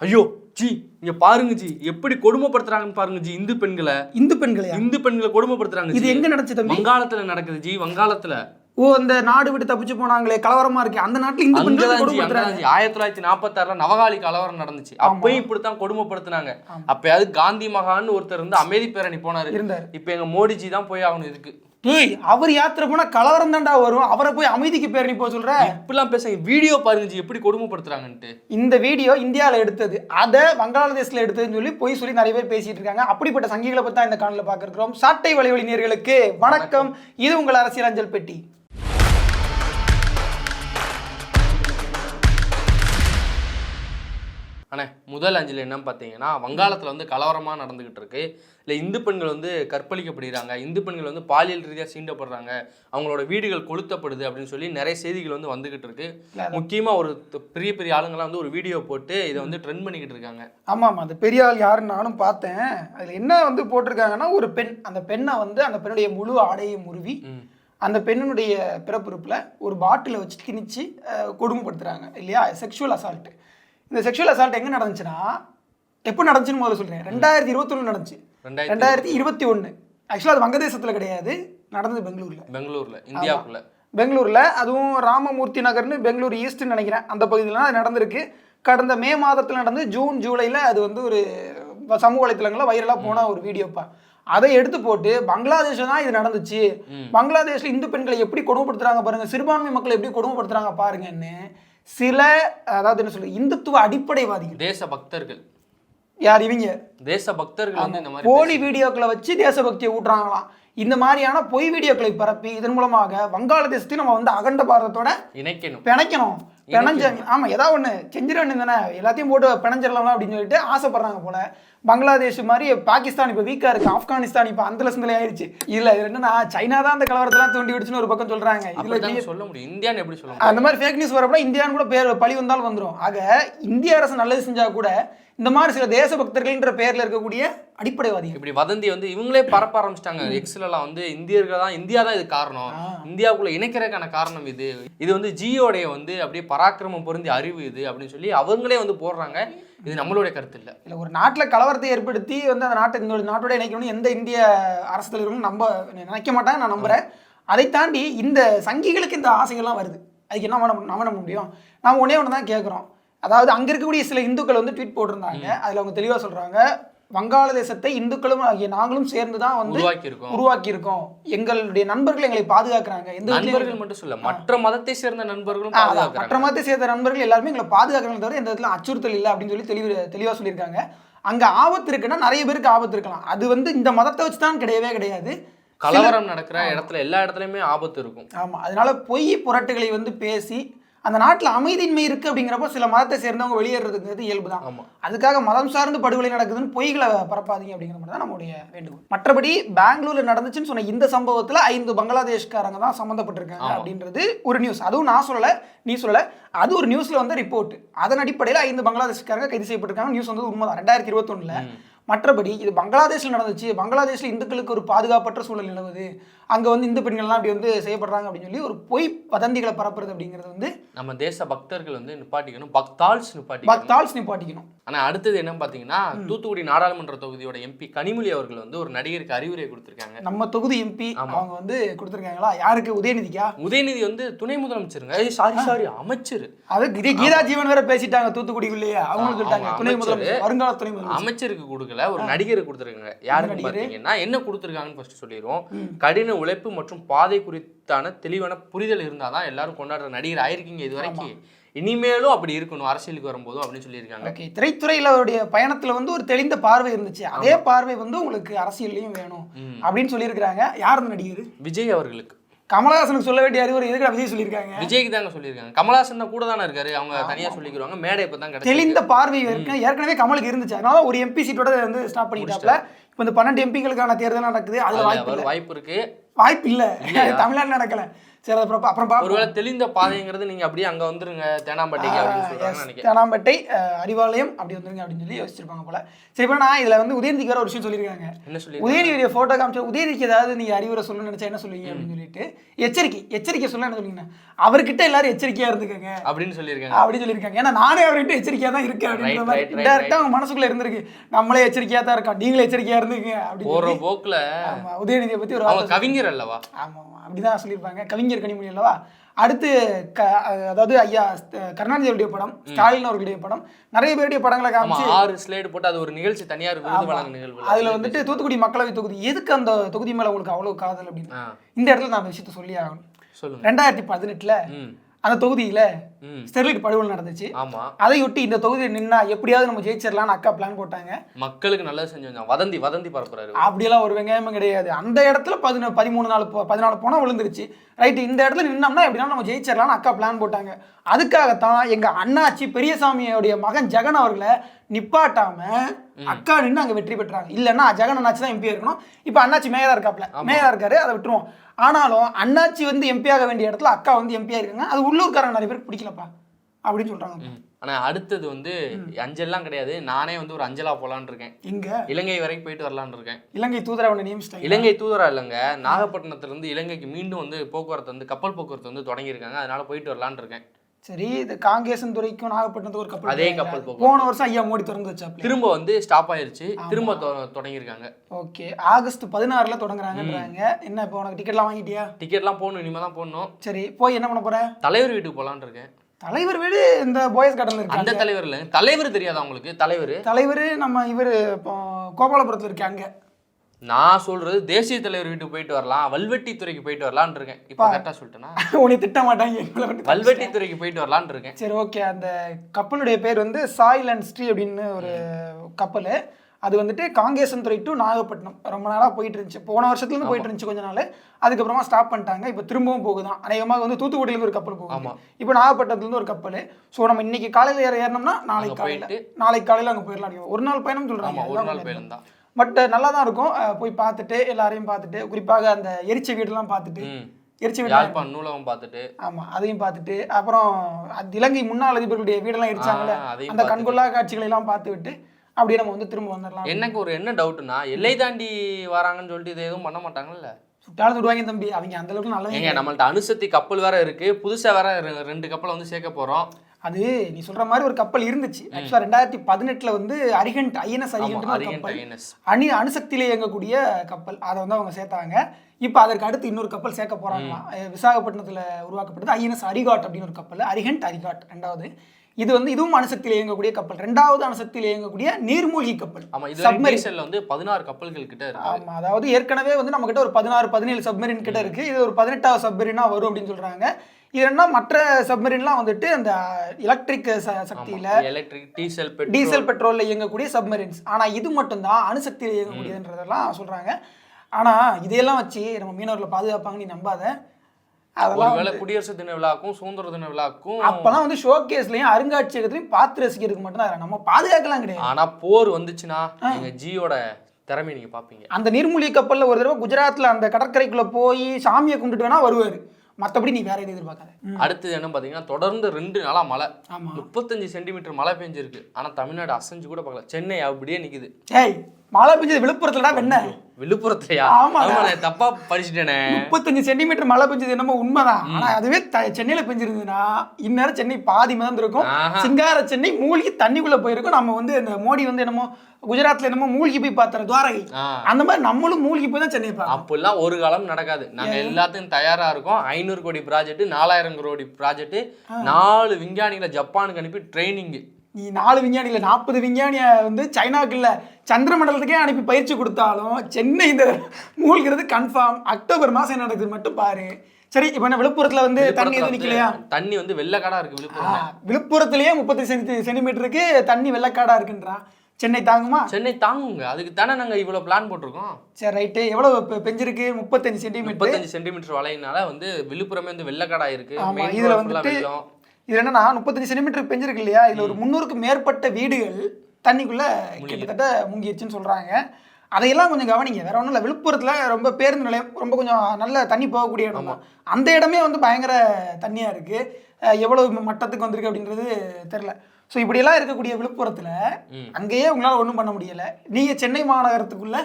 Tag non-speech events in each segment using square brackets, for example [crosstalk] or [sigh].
ஐயோ ஜி இங்க பாருங்க ஜி எப்படி கொடுமைப்படுத்துறாங்கன்னு பாருங்க ஜி இந்து பெண்களை. இந்து பெண்களையா? இந்து பெண்களை கொடுமைப்படுத்துறாங்க இது. எங்க நடந்துச்சு தம்பி? வங்காளத்துல நடக்குது ஜி வங்காளத்துல. ஓ இந்த நாடு விட்டு தப்பிச்சு போனாங்களே கலவரமா இருக்கு. அந்த நாட்டுல இந்து பெண்களை. ஆயிரத்தி தொள்ளாயிரத்தி நாற்பத்தாறுல நவகாலி கலவரம் நடந்துச்சு. அப்பயும் இப்படித்தான் கொடுமைப்படுத்துனாங்க. அப்பயாவது காந்தி மகான்னு ஒருத்தர் இருந்து அமைதி பேரணி போனாரு. இப்ப எங்க மோடிஜி தான் போய் ஆகணும் இதுக்கு. டேய் அவர் யாத்திரை போனா கலவரம் தான்டா வரும். அவரை போய் அமைதிக்கு பேரணி போக சொல்ற? இப்படிலாம் பேசுங்க வீடியோ பாருங்க எப்படி கொடுமைப்படுத்துறாங்கன்ட்டு. இந்த வீடியோ இந்தியாவில் எடுத்தது. அதை வங்காளதேசத்தில் எடுத்ததுன்னு சொல்லி போய் சொல்லி நிறைய பேர் பேசிட்டு இருக்காங்க. அப்படிப்பட்ட சங்கிகளை பத்தி தான் இந்த காணொலியில் பார்க்கிறோம். சாட்டை வழி வழி நேர்களுக்கு வணக்கம். இது உங்கள் அரசியல் அஞ்சல் பெட்டி. அண்ணே முதல் அஞ்சல் என்னன்னு பார்த்தீங்கன்னா வங்காளத்தில் வந்து கலவரமாக நடந்துகிட்டு இருக்கு. இல்லை இந்து பெண்கள் வந்து கற்பழிக்கப்படுகிறாங்க. இந்து பெண்கள் வந்து பாலியல் ரீதியாக சீண்டப்படுறாங்க. அவங்களோட வீடுகள் கொளுத்தப்படுது அப்படின்னு சொல்லி நிறைய செய்திகள் வந்து வந்துகிட்டு இருக்கு. முக்கியமாக ஒரு பெரிய பெரிய ஆளுங்கெல்லாம் வந்து ஒரு வீடியோ போட்டு இதை வந்து ட்ரெண்ட் பண்ணிக்கிட்டு இருக்காங்க. ஆமாம் ஆமாம் அந்த பெரிய ஆள் யாருன்னு நானும் பார்த்தேன். அதில் என்ன வந்து போட்டிருக்காங்கன்னா ஒரு பெண் அந்த பெண்ணை வந்து அந்த பெண்ணுடைய முழு ஆடையை முருவி. அந்த பெண்ணினுடைய பிறப்புறுப்பில் ஒரு பாட்டிலை வச்சு திணிச்சு அஹ், கொடுமைப்படுத்துறாங்க இல்லையா? செக்ஷுவல் அசால்ட் இந்த செக்ஷுவல் அசால்ட் எங்கே நடந்துச்சுன்னா எப்போ நடந்துச்சுன்னு முதல்ல சொல்கிறேன் ரெண்டாயிரத்தி இருபத்தொன்று நடந்துச்சு. ரெண்டாயிரத்தி இருபத்தி ஒன்று ஆக்சுவலாக அது வங்கதேசத்தில் கிடையாது. நடந்தது பெங்களூரில். பெங்களூர்ல இந்தியாவுக்குள்ள. பெங்களூரில் அதுவும் ராமமூர்த்தி நகர்னு பெங்களூர் ஈஸ்ட்னு நினைக்கிறேன். அந்த பகுதியில் அது நடந்திருக்கு. கடந்த மே மாதத்தில் நடந்து ஜூன் ஜூலையில் அது வந்து ஒரு சமூக வலைத்தளங்களில் வைரலாக போன ஒரு வீடியோப்பா அதை எடுத்து போட்டு பங்களாதேஷில் தான் இது நடந்துச்சு. பங்களாதேஷில் இந்து பெண்களை எப்படி கொடுமைப்படுத்துறாங்க பாருங்க சிறுபான்மை மக்களை எப்படி கொடுமைப்படுத்துறாங்க பாருங்கன்னு சில அதாவது என்ன சொல்றது இந்துத்துவ அடிப்படைவாதிகள். தேச பக்தர்கள் யார் இவங்க? தேச பக்தர்கள் வந்து இந்த மாதிரி போலி வீடியோக்களை வச்சு தேசபக்தியை ஊட்டுறாங்களாம். இந்த மாதிரியான பொய் வீடியோக்களை பரப்பி இதன் மூலமாக வங்காளதேசத்தையும் நம்ம வந்து அகண்ட பாரதத்தோட இணைக்கணும். பிணைக்கணும். பிணைஞ்சாங்க ஆமா ஏதாவது ஒண்ணு. செஞ்சிட வேண்டியது தானே. எல்லாத்தையும் போட்டு பிணைஞ்சிடலாம் அப்படின்னு சொல்லிட்டு ஆசைப்படுறாங்க போல. பங்களாதேஷ் மாதிரி பாகிஸ்தான் இப்போ வீக்கா இருக்கு. ஆப்கானிஸ்தான் இப்போ அந்த லட்சத்துல ஆயிருச்சு. இதுல இது என்னன்னா சைனா தான் அந்த கலவரத்தெல்லாம் தூண்டி விடுச்சுன்னு ஒரு பக்கம் சொல்றாங்க. இதுல சொல்ல முடியும். இந்தியான்னு எப்படி சொல்ல முடியும்? அந்த மாதிரி ஃபேக் நியூஸ் வரப்போ இந்தியான்னு கூட பேர் பழி வந்தாலும் வந்துரும். ஆக இந்திய அரசு நல்லது செஞ்சா கூட இந்த மாதிரி சில தேசபக்தர்கள்ன்ற பேர்ல இருக்கக்கூடிய அடிப்படைவாதிகள். இப்படி வதந்தி வந்து இவங்களே பரப்ப ஆரம்பிச்சிட்டாங்க. எக்ஸ்லலாம் வந்து இந்தியர்கள் தான் இந்தியா தான் இது காரணம். இந்தியாவுக்குள்ள இணைக்கிறதுக்கான காரணம் இது. இது வந்து ஜியோடைய வந்து அப்படியே பராக்கிரமம் பொருந்தி அறிவு இது அப்படின்னு சொல்லி அவங்களே வந்து போடுறாங்க. இது நம்மளுடைய கருத்து இல்ல. இல்லை ஒரு நாட்டில் கலவரத்தை ஏற்படுத்தி வந்து அந்த நாட்டை இந்த நாட்டோட இணைக்கணும்னு எந்த இந்திய அரசு தலைவர்களும் நம்ப நினைக்க மாட்டாங்க நான் நம்புறேன். அதை தாண்டி இந்த சங்கிகளுக்கு இந்த ஆசைகள்லாம் வருது. அதுக்கு என்ன பண்ண நம்ம பண்ண முடியும்? நாம் ஒன்றே ஒன்று தான் கேட்குறோம் அதாவது அங்கே இருக்கக்கூடிய சில இந்துக்கள் வந்து ட்வீட் போட்டிருந்தாங்க. அதில் அவங்க தெளிவாக சொல்கிறாங்க வங்காளதேசத்தை இந்துக்களும் ஆகிய நாங்களும் சேர்ந்து தான் வந்து உருவாக்கி இருக்கோம் உருவாக்கி இருக்கோம் எங்களுடைய நண்பர்கள் எங்களை பாதுகாக்கிறாங்க. எந்த நண்பர்கள் மட்டும் சொல்ல மற்ற மதத்தை சேர்ந்த நண்பர்களும் மற்ற மதத்தை சேர்ந்த நண்பர்கள் எல்லாருமே எங்களை பாதுகாக்கிறாங்க தவிர எந்த இடத்துல அச்சுறுத்தல் இல்லை அப்படின்னு சொல்லி தெளிவு தெளிவாக சொல்லியிருக்காங்க. அங்க ஆபத்து இருக்குன்னா நிறைய பேருக்கு ஆபத்து இருக்கலாம். அது வந்து இந்த மதத்தை வச்சு தான் கிடையவே கிடையாது. கலவரம் நடக்கிற இடத்துல எல்லா இடத்துலயுமே ஆபத்து இருக்கும். ஆமா அதனால பொய் புரட்டுகளை வந்து பேசி அந்த நாட்டில் அமைதியின்மை இருக்கு அப்படிங்கிறப்ப சில மதத்தை சேர்ந்தவங்க வெளியேறதுங்கிறது இயல்பு தான் அதுக்காக மதம் சார்ந்து படுகொலை நடக்குதுன்னு பொய்களை பரப்பாதீங்க அப்படிங்கிற மாதிரி தான் நம்முடைய வேண்டுகோள். மற்றபடி பெங்களூர்ல நடந்துச்சுன்னு சொன்ன இந்த சம்பவத்துல ஐந்து பங்களாதேஷ்காரங்க தான் சம்மந்தப்பட்டிருக்காங்க அப்படின்றது ஒரு நியூஸ் அதுவும் நான் சொல்லல நீ சொல்லல. அது ஒரு நியூஸ்ல வந்த ரிப்போர்ட் அதன் அடிப்படையில் ஐந்து பங்களாதேஷ்காரங்க கைது செய்யப்பட்டிருக்காங்க. நியூஸ் வந்து உண்மைதான். ரெண்டாயிரத்தி இருபத்தொன்னுல. மற்றபடி இது பங்களாதேஷ்ல நடந்துச்சு. பங்களாதேஷ்ல இந்துக்களுக்கு ஒரு பாதுகாப்பற்ற சூழல் நிலவுது. அங்க வந்து இந்து பெண்கள்லாம் அப்படி வந்து செய்யப்படுறாங்க அப்படின்னு சொல்லி ஒரு பொய் வதந்திகளை பரப்புறது அப்படிங்கிறது வந்து நம்ம தேச பக்தர்கள் வந்து நிப்பாட்டிக்கணும். பக்தால்ஸ் நிப்பாட்டிக்கணும். பக்தால்ஸ் நிப்பாட்டிக்கணும். ஆனா அடுத்தது என்னன்னு பாத்தீங்கன்னா தூத்துக்குடி நாடாளுமன்ற தொகுதியோட எம்பி கனிமொழி அவர்கள் வந்து ஒரு நடிகருக்கு அறிவுரை கொடுத்திருக்காங்க. நம்ம தொகுதி எம்பி அவங்க வந்து கொடுத்துருக்காங்களா? யாருக்கு? உதயநிதிக்கா? உதயநிதி வந்து துணை முதலமைச்சருங்க. சாரி சாரி அமைச்சர். அது கீதா ஜீவன் வேற பேசிட்டாங்க தூத்துக்குடிக்குள்ளேயே. அவங்களுக்கு சொல்லிட்டாங்க. துணை. முதலமைச்சர் வருங்கால துணை முதலமைச்சர். அமைச்சருக்கு கொடுக்கல ஒரு நடிகருக்கு கொடுத்துருக்காங்க. யாருன்னு பாத்தீங்கன்னா என்ன கொடுத்துருக்காங்கன்னு ஃபர்ஸ்ட் சொல்லிடுவோம். கடின உழைப்பு மற்றும் பாதை குறித்தான தெளிவான புரிதல் இருந்தாதான் எல்லாரும் கொண்டாடுற நடிகர் ஆயிருக்கீங்க இது வரைக்கும் இனிமேலும் அப்படி இருக்கணும் அரசியலுக்கு வரும்போதும் அப்படின்னு சொல்லியிருக்காங்க. ஓகே திரைத்துறையில அவருடைய பயணத்துல வந்து ஒரு தெளிந்த பார்வை இருந்துச்சு. அதே பார்வை வந்து உங்களுக்கு அரசியல்லையும் வேணும். அப்படின்னு சொல்லியிருக்கிறாங்க. யார் அந்த நடிகர்? விஜய் அவர்களுக்கு. கமலஹாசனுக்கு சொல்ல வேண்டிய அறிவுரை எதுக்கு விஜய் சொல்லியிருக்காங்க? விஜய்க்கு தாங்க சொல்லியிருக்காங்க. கமலஹாசன் தான் கூட தானே இருக்காரு. அவங்க தனியா சொல்லிக்கிறாங்க. மேடை இப்போ தான் தெளிந்த பார்வை இருக்கு. ஏற்கனவே கமலுக்கு இருந்துச்சு. அதனால ஒரு எம்பி சீட்டோட வந்து ஸ்டாப் பண்ணிட்டாப்ல. இப்போ இந்த பன்னெண்டு எம்பிங்களுக்கான தேர்தல் நடக்குது. அதுல வாய்ப்பு வாய்ப்பு இருக்கு. வாய்ப்பு இல்ல தமிழ்நாட்டுல நடக்கல. சரி அப்புறம் அப்புறம் ஒருவேளை தெளிந்த பாதைங்கிறது நீங்க அப்படியே அங்க வந்துருங்க தேனாம்பட்டிக்கு அப்படின்னு சொல்றாங்கன்னு நினைக்கிறேன். தேனாம்பேட்டை அறிவாலயம் அப்படி வந்துருங்க அப்படின்னு சொல்லி யோசிச்சிருப்பாங்க போல. சரி இப்போ நான் இதுல வந்து உதயநிதிக்கு வேற ஒரு விஷயம் சொல்லியிருக்காங்க. என்ன சொல்லி உதயநிதியுடைய போட்டோ காமிச்சா உதயநிதிக்கு ஏதாவது நீங்க அறிவுரை சொல்லணும்னு நினைச்சா என்ன சொல்லுவீங்க அப்படின்னு சொல்லிட்டு எச்சரிக்கை எச்சரிக்கை சொல்ல என்ன சொல்லுவீங்க அவர்கிட்ட எல்லாரும் எச்சரிக்கையா இருந்துக்கங்க. அப்படின்னு சொல்லியிருக்காங்க. அப்படின்னு சொல்லியிருக்காங்க. ஏன்னா நானே அவர்கிட்ட எச்சரிக்கையா தான் இருக்கேன் அப்படின்ற மாதிரி right, right, டேரக்டா அவங்க மனசுக்குள்ள இருந்திருக்கு. நம்மளே எச்சரிக்கையா தான் இருக்கோம். நீங்களே எச்சரிக்கையா இருந்துங்க அப்படின்னு போற சொல்லி. போக்குல உதயநிதியை பத்தி ஒரு கவிஞர் அல்லவா? ஆமா ஆமா. அப்படிதான் சொல்லியிருப்பாங்க. கவிஞர் கனிமொழி அல்லவா? அடுத்து க அதாவது ஐயா கருணாநிதியுடைய படம் ஸ்டாலின் அவர்களுடைய படம். நிறைய பேருடைய படங்களை காமிச்சு ஆறு ஸ்லைடு போட்டு அது ஒரு நிகழ்ச்சி தனியார் விருது நிகழ்வு அதுல வந்துட்டு தூத்துக்குடி மக்களவை தொகுதி எதுக்கு அந்த தொகுதி மேல உங்களுக்கு அவ்வளவு காதல் அப்படின்னு? இந்த இடத்துல நான் விஷயத்த சொல்லி ஆகணும். ரெண்டாயிரத்தி பதினெட்டுல அந்த தொகுதியில ஸ்டெர்லைட் படுகொலை நடந்துச்சு. ஆமா. அதையொட்டி இந்த தொகுதியில் நின்னா எப்படியாவது நம்ம ஜெயிச்சிடலாம்னு அக்கா பிளான் போட்டாங்க. மக்களுக்கு நல்லது செஞ்சு வதந்தி வதந்தி பரப்புறாரு அப்படியெல்லாம் ஒரு வெங்காயமும் கிடையாது. அந்த இடத்துல பதின பதிமூணு போ- பதினாலு போனால் விழுந்துருச்சு. ரைட்டு இந்த இடத்துல நின்னோம்னா எப்படின்னா நம்ம ஜெயிச்சிடலாம்னு அக்கா பிளான் போட்டாங்க. அதுக்காகத்தான் எங்க அண்ணாச்சி பெரியசாமியோடைய மகன் ஜெகன் அவர்களை நிப்பாட்டாம அக்கா நின்று அங்க வெற்றி பெற்றாங்க. இல்லைன்னா ஜெகன் அண்ணாச்சி தான் எம்பி இருக்கணும். இப்போ அண்ணாச்சி மேயரா இருக்காப்ல. மேயரா இருக்காரு அதை விட்டுருவோம். ஆனாலும் அண்ணாச்சி வந்து எம்பி ஆக வேண்டிய இடத்துல அக்கா வந்து எம்பியா இருக்காங்க. அது உள்ளூர்காரங்க நிறைய பேருக்கு பிடிக்கலப்பா அப்படின்னு சொல்றாங்க. ம். ஆனா அடுத்தது வந்து அஞ்சல்லாம் கிடையாது. நானே வந்து ஒரு அஞ்சலா போலான்னு இருக்கேன். இங்க இலங்கை வரைக்கும் போயிட்டு வரலான்னு இருக்கேன். இலங்கை தூதரவனை நியமிச்சிட்டாங்க? இலங்கை தூதரா இல்லைங்க. நாகப்பட்டினத்துல இருந்து இலங்கைக்கு மீண்டும் வந்து போக்குவரத்து வந்து கப்பல் போக்குவரத்து வந்து தொடங்கியிருக்காங்க. அதனால போயிட்டு வரலான்னு இருக்கேன். சரி இது காங்கேசன் துறைக்கும் நாகப்பட்டினத்துக்கு ஒரு கப்பல் அதே. கப்பல் போகும். போன வருஷம் ஐயா மோடி திறந்து வச்சாப்ல. திரும்ப வந்து ஸ்டாப் ஆயிருச்சு. திரும்ப தொடங்கியிருக்காங்க. ஓகே ஆகஸ்ட் பதினாறுல தொடங்குறாங்கன்றாங்க. என்ன இப்போ உனக்கு டிக்கெட்லாம் வாங்கிட்டியா? டிக்கெட்லாம் போகணும் இனிமே தான் போடணும். சரி போய் என்ன பண்ண போற? தலைவர் வீட்டுக்கு போலான்னு இருக்கேன். தலைவர் வீடு இந்த போயஸ் கார்டன்ல அந்த இருக்காங்க. தலைவர் இல்ல தலைவர் தெரியாதா உங்களுக்கு? தலைவர்? தலைவர் நம்ம இவர் கோபாலபுரத்துல இருக்கு அங்க நான் சொல்றது தேசிய தலைவர் வீட்டுக்கு போயிட்டு வரலாம் வல்வெட்டி துறைக்கு போயிட்டு வரலான்னு இருக்கேன். இப்போ கரெக்டா சொல்லிட்டேனா? [laughs] உன்னை திட்ட மாட்டாங்க வல்வெட்டி துறைக்கு போயிட்டு வரலான்னு இருக்கேன். சரி ஓகே. அந்த கப்பலுடைய பேர் வந்து சாயில் அண்ட் ஸ்ரீ அப்படின்னு ஒரு கப்பல். அது வந்துட்டு காங்கேசன் துறை டு நாகப்பட்டினம். ரொம்ப நாளாக போயிட்டு இருந்துச்சு. போன வருஷத்துலேருந்து போயிட்டு இருந்துச்சு கொஞ்ச நாள். அதுக்கப்புறமா ஸ்டாப் பண்ணிட்டாங்க. இப்போ திரும்பவும் போகுதான். அநேகமாக வந்து தூத்துக்குடியிலேருந்து ஒரு கப்பல் போகுது. ஆமா. இப்போ நாகப்பட்டினத்துலேருந்து ஒரு கப்பல். ஸோ நம்ம இன்னைக்கு காலையில் ஏற ஏறினோம்னா நாளைக்கு காலையில். நாளைக்கு காலையில் அங்கே போயிடலாம். ஒரு நாள் பயணம் சொல்கிறாங்க ஒரு நாள் பயணம் தான் பட் நல்லா தான் இருக்கும். போய் பார்த்துட்டு எல்லாரையும் பார்த்துட்டு குறிப்பாக அந்த எரிச்ச வீடெல்லாம் பார்த்துட்டு எரிச்ச வீடு யாழ்ப்பாணம் நூலகம் பார்த்துட்டு. ஆமா அதையும் பார்த்துட்டு அப்புறம் அது இலங்கை முன்னாள் அதிபர்களுடைய வீடெல்லாம் எரிச்சாங்கல்ல அந்த. கண்கொள்ளா காட்சிகளை எல்லாம் பார்த்து விட்டு அப்படியே நம்ம வந்து திரும்ப வந்துடலாம். எனக்கு ஒரு என்ன டவுட்னா எல்லை தாண்டி வராங்கன்னு சொல்லிட்டு இதை எதுவும் பண்ண மாட்டாங்கல்ல? சுட்டாலும் சுடுவாங்க தம்பி. அவங்க அந்த அளவுக்கு ஏங்க நம்மள்ட்ட அணுசக்தி கப்பல் வேற இருக்கு. புதுசா வேற ரெண்டு கப்பலை வந்து சேர்க்க போறோம். அது நீ சொல்ற மாதிரி ஒரு கப்பல் இருந்துச்சு. ஆக்சுவலா ரெண்டாயிரத்தி பதினெட்டுல வந்து அரிகண்ட் ஐஎன்எஸ் அரிகண்ட் ஒரு கப்பல். அணி அணுசக்தியில இயங்கக்கூடிய கப்பல். அதை வந்து அவங்க சேர்த்தாங்க. இப்போ அதற்கு அடுத்து இன்னொரு கப்பல் சேர்க்க போறாங்களாம். விசாகப்பட்டினத்துல உருவாக்கப்பட்டது ஐஎன்எஸ் அரிகாட் அப்படின்னு ஒரு கப்பல். அரிகண்ட் அரிகாட் ரெண்டாவது. இது வந்து இதுவும் அணுசக்தியில இயங்கக்கூடிய கப்பல். ரெண்டாவது அணுசக்தியில இயங்கக்கூடிய நீர்மூழ்கி கப்பல். டீசல்ல வந்து பதினாறு கப்பல்கள் கிட்ட இருக்கு. ஆமா அதாவது ஏற்கனவே வந்து நம்ம கிட்ட ஒரு பதினாறு பதினேழு சப்மரின் கிட்ட இருக்கு. இது ஒரு பதினெட்டாவது சப்மரினா வரும் அப்படின்னு சொல்றாங்க. இது என்ன மற்ற சப்மரின்லாம் வந்துட்டு அந்த எலக்ட்ரிக் சக்தியில எலக்ட்ரிக் டீசல் டீசல் பெட்ரோல்ல இயங்கக்கூடிய சப்மரின்ஸ் ஆனா இது மட்டும்தான் அணுசக்தியில இயங்கக்கூடியதுன்றதெல்லாம் சொல்றாங்க. ஆனா இதையெல்லாம் வச்சு நம்ம மீனவர்களை பாதுகாப்பாங்க நீ நம்பாத. ஒருவேளை குடியரசு தின விழாக்கும் சுதந்திர தின விழாக்கும் அப்பெல்லாம் வந்து ஷோகேஸ்லயும் அருங்காட்சியகத்திலையும் பார்த்து ரசிக்கிறதுக்கு மட்டும்தான் நம்ம பாதுகாக்கலாம் கிடையாது. ஆனா போர் வந்துச்சுன்னா எங்க ஜியோட திறமை நீங்க பாப்பீங்க அந்த நீர்மூழ்கி கப்பல்ல ஒரு தடவை குஜராத்ல அந்த கடற்கரைக்குள்ள போய் சாமியை கும்பிட்டுட்டு வேணா வருவாரு. மத்தபடி நீ வேற எதுவும் எதிர்பார்க்காத. அடுத்தது என்ன பாத்தீங்கன்னா தொடர்ந்து ரெண்டு நாளா மழை. முப்பத்தஞ்சு சென்டிமீட்டர் மழை பெஞ்சிருக்கு. ஆனா தமிழ்நாடு அசைஞ்சு கூட பார்க்கல. சென்னை அப்படியே நிக்குது. ஏய் மழை பெஞ்சது விழுப்புரத்துலடா வெண்ண? விழுப்புரத்துலயா. ஆமா நான் தப்பா படிச்சுட்டேனே. முப்பத்தஞ்சு சென்டிமீட்டர் மழை பெஞ்சது என்னமோ உண்மைதான். ஆனா அதுவே சென்னையில பெஞ்சிருந்ததுன்னா இந்நேரம் சென்னை பாதி மிதந்திருக்கும் ஆஹா. சிங்கார சென்னை மூழ்கி தண்ணிக்குள்ள போயிருக்கும். நம்ம வந்து இந்த மோடி வந்து என்னமோ குஜராத்ல என்னமோ மூழ்கி போய் பார்த்தாரு துவாரகை. அந்த மாதிரி நம்மளும் மூழ்கி போய் தான் சென்னை பார்க்கணும். அப்பெல்லாம் ஒரு காலம் நடக்காது. நாங்க எல்லாத்தையும் தயாரா இருக்கோம். ஐநூறு கோடி ப்ராஜெக்ட் நாலாயிரம் கோடி ப்ராஜெக்ட் நாலு விஞ்ஞானிகளை ஜப்பானுக்கு அனுப்பி ட்ரைனிங் நீ நாலு விஞ்ஞானி இல்ல நாற்பது விஞ்ஞானிய வந்து சைனாவுக்கு இல்ல சந்திர மண்டலத்துக்கே அனுப்பி பயிற்சி கொடுத்தாலும் சென்னை இந்த மூழ்கிறது கன்ஃபார்ம் அக்டோபர் மாசம் என்ன நடக்குது மட்டும் பாரு. சரி இப்போ என்ன விழுப்புரத்துல வந்து தண்ணி எதுவும் நிக்கலையா? தண்ணி வந்து வெள்ளக்காடா இருக்கு விழுப்புரம் விழுப்புரத்திலேயே முப்பது சென்டி சென்டிமீட்டருக்கு தண்ணி வெள்ளக்காடா இருக்குன்றான் சென்னை தாங்குமா? சென்னை தாங்குங்க. அதுக்கு தானே நாங்க இவ்வளவு பிளான் போட்டிருக்கோம். சரி ரைட்டு. எவ்வளவு பெ- பெஞ்சிருக்கு? முப்பத்தஞ்சு சென்டிமீட்டர். முப்பத்தஞ்சு சென்டிமீட்டர் வலையினால வந்து விழுப்புரமே வந்து வெள்ளக்காடா இருக்கு. ஆமா Main இதுல வந்துட்டு இதுல என்னன்னா முப்பத்தஞ்சு சென்டிமீட்டர் பெஞ்சிருக்கு இல்லையா? இதுல ஒரு முந்நூறுக்கு மேற்பட்ட வீடுகள் தண்ணிக்குள்ள கிட்டத்தட்ட முங்கிருச்சுன்னு சொல்றாங்க. அதையெல்லாம் கொஞ்சம் கவனிங்க. வேற ஒன்றும் இல்லை. விழுப்புரத்தில் ரொம்ப பேருந்து நிலையம் ரொம்ப கொஞ்சம் நல்ல தண்ணி போகக்கூடிய இடம் தான். அந்த இடமே வந்து பயங்கர தண்ணியாக இருக்குது எவ்வளவு மட்டத்துக்கு வந்திருக்கு அப்படின்றது தெரில ஸோ இப்படியெல்லாம் இருக்கக்கூடிய விழுப்புரத்தில். அங்கேயே உங்களால் ஒன்றும் பண்ண முடியலை. நீங்கள் சென்னை மாநகரத்துக்குள்ள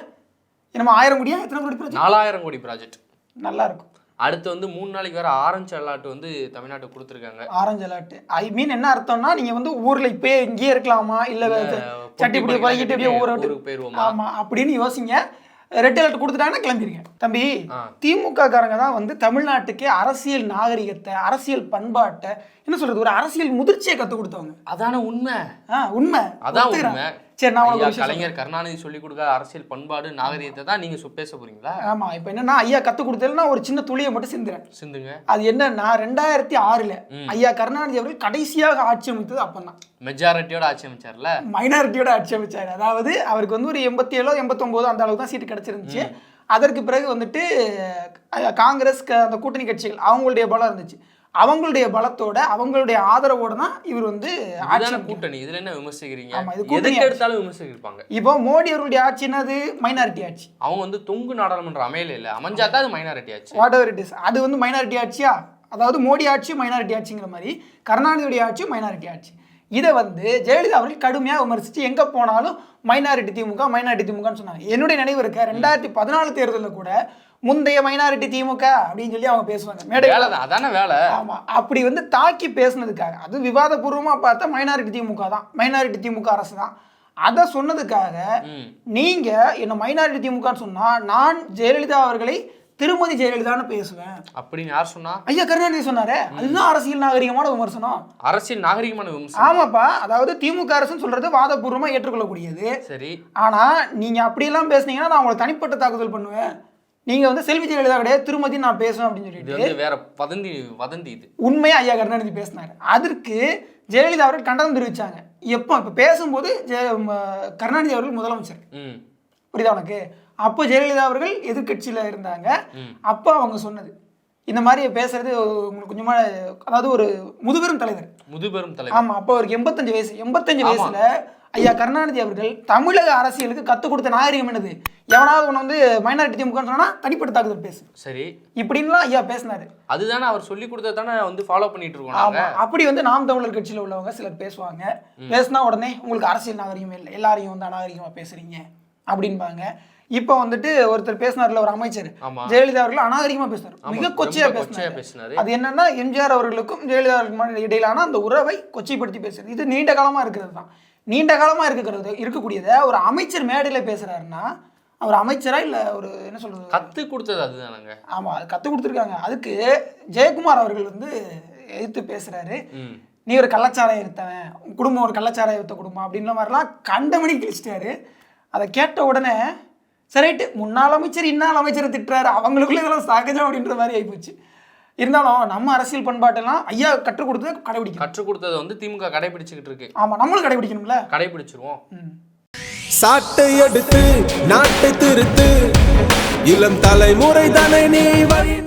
நம்ம ஆயிரம் கோடியா எத்தனை கோடி? நாலாயிரம் கோடி ப்ராஜெக்ட் நல்லா இருக்கும். அடுத்து வந்து மூணு நாளைக்கு வேற ஆரஞ்சு அலாட் வந்து தமிழ்நாட்டுக்கு கொடுத்துருக்காங்க. ஆரஞ்சு அலாட்டு ஐ மீன் என்ன அர்த்தம்னா நீங்க வந்து ஊர்ல இப்பயே இங்கேயே இருக்கலாமா? இல்ல சட்டி இப்படி பழகிட்டு அப்படியே ஊரை போயிருவோமா? ஆமா அப்படின்னு யோசிங்க. ரெட் அலர்ட் கொடுத்துட்டாங்கன்னா கிளம்பிருங்க. தம்பி. திமுக காரங்க தான் வந்து தமிழ்நாட்டுக்கு அரசியல் நாகரிகத்தை அரசியல் பண்பாட்டை என்ன சொல்றது ஒரு அரசியல் முதிர்ச்சியை கத்து கொடுத்தவங்க. அதான உண்மை. ஆ உண்மை. அதான். உண்மை. சரி நான் விஷயம் கலைஞர் கருணாநிதி சொல்லி கொடுக்காத அரசியல் பண்பாடு நாகரிகத்தை தான் நீங்க பேச போறீங்களா ஆமா இப்போ என்னன்னா ஐயா கத்து கொடுத்ததுன்னா ஒரு சின்ன துளியை மட்டும் சிந்துறேன். சிந்துங்க. அது என்னன்னா ரெண்டாயிரத்தி ஆறுல. ஐயா கருணாநிதி அவர்கள் கடைசியாக ஆட்சி அமைத்தது அப்பந்தான். மெஜாரிட்டியோட ஆட்சி அமைச்சார்ல? மைனாரிட்டியோட ஆட்சி அமைச்சார். அதாவது அவருக்கு வந்து ஒரு எண்பத்தி ஏழோ எண்பத்தொம்போதோ அந்த அளவுக்கு தான் சீட்டு கிடச்சிருந்துச்சு. அதற்கு பிறகு வந்துட்டு காங்கிரஸ் அந்த கூட்டணி கட்சிகள் அவங்களுடைய பலம் இருந்துச்சு. அவங்களுடைய பலத்தோட அவங்களுடைய ஆதரவோட தான் இவர் வந்து ஆட்சி. கூட்டணி. இதுல என்ன விமர்சிக்கிறீங்க? எதுக்கு எடுத்தாலும் விமர்சிப்பாங்க இப்போ மோடி அவருடைய ஆட்சி என்னது? மைனாரிட்டி ஆட்சி. அவங்க வந்து தொங்கு நாடாளுமன்ற அமையல இல்ல. அமைஞ்சா தான் அது மைனாரிட்டி ஆச்சு வாட் எவர் இட் இஸ் அது வந்து மைனாரிட்டி ஆட்சியா? அதாவது மோடி ஆட்சி மைனாரிட்டி ஆட்சிங்கிற மாதிரி கருணாநிதியுடைய ஆட்சி மைனாரிட்டி ஆட்சி. இதை வந்து ஜெயலலிதா அவர்கள் கடுமையாக விமர்சித்து எங்கே போனாலும் மைனாரிட்டி திமுக மைனாரிட்டி திமுகன்னு சொன்னாங்க. என்னுடைய நினைவு இருக்க ரெண்டாயிரத்தி பதினாலு தேர்தலில் கூட முந்தைய மைனாரிட்டி திமுக அப்படின்னு சொல்லி அவங்க பேசுவாங்க. மேடை வேலை தான் அதானே வேலை? ஆமா. அப்படி வந்து தாக்கி பேசுனதுக்காக அது விவாதபூர்வமா பார்த்தா மைனாரிட்டி திமுக தான். மைனாரிட்டி திமுக அரசு தான். அதை சொன்னதுக்காக நீங்க என்ன மைனாரிட்டி திமுகன்னு சொன்னா நான் ஜெயலலிதா அவர்களை திருமதி ஜெயலலிதான்னு பேசுவேன். அப்படின்னு யார் சொன்னா? ஐயா கருணாநிதி சொன்னாரே. அதுதான் அரசியல் நாகரிகமான விமர்சனம். அரசியல் நாகரிகமான விமர்சனம். ஆமாப்பா. அதாவது திமுக அரசுன்னு சொல்றது வாதபூர்வமா ஏற்றுக்கொள்ளக்கூடியது. சரி. ஆனா நீங்க அப்படியெல்லாம் பேசுனீங்கன்னா நான் உங்களை தனிப்பட்ட தாக்குதல் பண்ணுவேன். நீங்க வந்து செல்வி ஜெயலலிதா கிடையாது திருமதி நான் பேசுவேன் அப்படின்னு சொல்லிட்டு வேற வதந்தி வதந்தி இது. உண்மையா ஐயா கருணாநிதி பேசினார். அதற்கு ஜெயலலிதா அவர்கள் கண்டனம் தெரிவிச்சாங்க. எப்போ? இப்போ பேசும்போது ஜெய கருணாநிதி அவர்கள் முதலமைச்சர். புரியுதா உனக்கு? அப்போ ஜெயலலிதா அவர்கள் எதிர்க்கட்சியில் இருந்தாங்க. அப்போ அவங்க சொன்னது. இந்த மாதிரி பேசுறது உங்களுக்கு கொஞ்சமா அதாவது ஒரு முதுபெரும் தலைவர். முதுபெரும் தலைவர். ஆமா அப்போ அவருக்கு எண்பத்தஞ்சு வயசு எண்பத்தஞ்சு வயசுல ஐயா கருணாநிதி அவர்கள் தமிழக அரசியலுக்கு கற்றுக் கொடுத்த நாகரிகம் என்னது? எவனாவது ஒன்று வந்து மைனாரிட்டி திமுகன்னு சொன்னா தனிப்பட்ட தாக்குதல் பேசு. சரி. இப்படின்லாம் ஐயா பேசினாரு. அதுதானே அவர் சொல்லி கொடுத்தது தானே வந்து ஃபாலோ பண்ணிட்டு இருக்கோம் அப்படி வந்து நாம் தமிழர் கட்சியில் உள்ளவங்க சிலர் பேசுவாங்க. பேசினா உடனே உங்களுக்கு அரசியல் நாகரிகமே இல்லை. எல்லாரையும் வந்து அநாகரிகமா பேசுறீங்க. அப்படின்பாங்க. இப்போ வந்துட்டு ஒருத்தர் பேசினார்ல ஒரு அமைச்சர் ஜெயலலிதா அவர்கள் அநாகரிகமா பேசினார் மிக கொச்சையா பேசினார். அது என்னன்னா எம்ஜிஆர் அவர்களுக்கும் ஜெயலலிதா அவர்களுக்கும் இடையிலான அந்த உறவை கொச்சைப்படுத்தி பேசுறது இது நீண்ட காலமா இருக்கிறது தான். நீண்ட காலமா இருக்கிறது இருக்கக்கூடியதை ஒரு அமைச்சர் மேடையில பேசுறாருன்னா அவர் அமைச்சரா இல்ல ஒரு என்ன சொல்றது? கத்து கொடுத்தது அதுதானங்க. ஆமா அது கற்றுக் கொடுத்துருக்காங்க. அதுக்கு ஜெயக்குமார் அவர்கள் வந்து எதிர்த்து பேசுறாரு. நீ ஒரு கள்ளச்சாராயம் எடுத்தவன் குடும்பம் ஒரு கள்ளச்சாராயம் எடுத்த குடும்பம் அப்படின்ற மாதிரிலாம் கண்டமணி கிழிச்சிட்டாரு. அதை கேட்ட உடனே சரிட்டு முன்னாள் அமைச்சர் இன்னாள் அமைச்சரை திட்டுறாரு. அவங்களுக்குள்ள இதெல்லாம் சகஜம் அப்படின்ற மாதிரி ஆயிப்போச்சு. இருந்தாலும் நம்ம அரசியல் பண்பாட்டெல்லாம் ஐயா கற்றுக் கொடுத்ததை கடைபிடிக்கணும். கற்றுக் கொடுத்ததை வந்து திமுக கடைபிடிச்சுக்கிட்டு இருக்கு. ஆமா நம்மளும் கடைபிடிக்கணும்ல? கடைபிடிச்சிருவோம். ம். சாட்டை எடுத்து நாட்டை திருத்து. இளம் தலைமுறை தானே நீ வழி